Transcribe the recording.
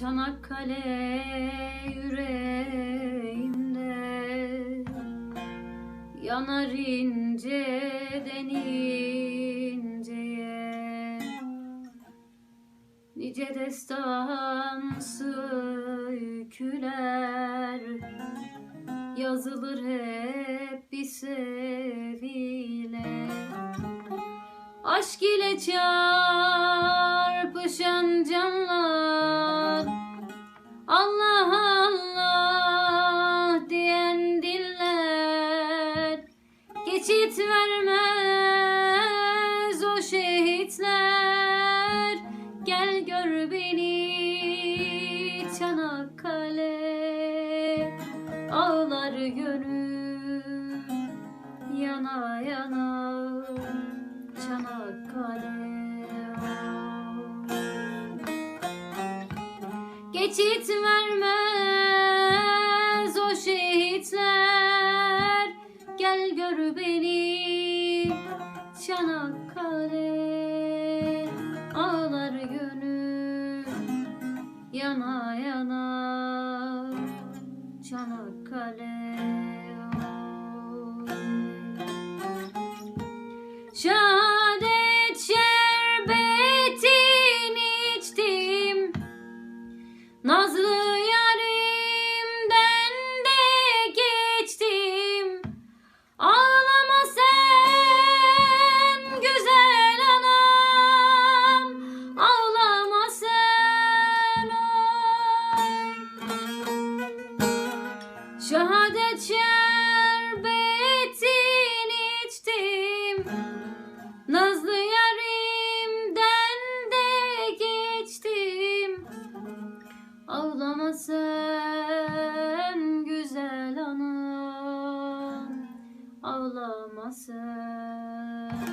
Çanakkale yüreğimde. Yanar inceden inceye Nice destansı öyküler. Yazılır hep bir seviyle Aşk ile çarpışan canlar Allah Allah diyen diller. Geçit vermez o şehitler. Gel gör beni Çanakkale. Ağlar gönül yana yana Çanakkale Geçit vermez o şehitler. Gel gör beni Çanakkale. Ağlar gönül yana yana. Çanakkale Nazlı yarimden de geçtim. Ağlama sen güzel anam. Ağlama sen oy. Şehadet şerbetini Ağlama sen güzel anam. Ağlama sen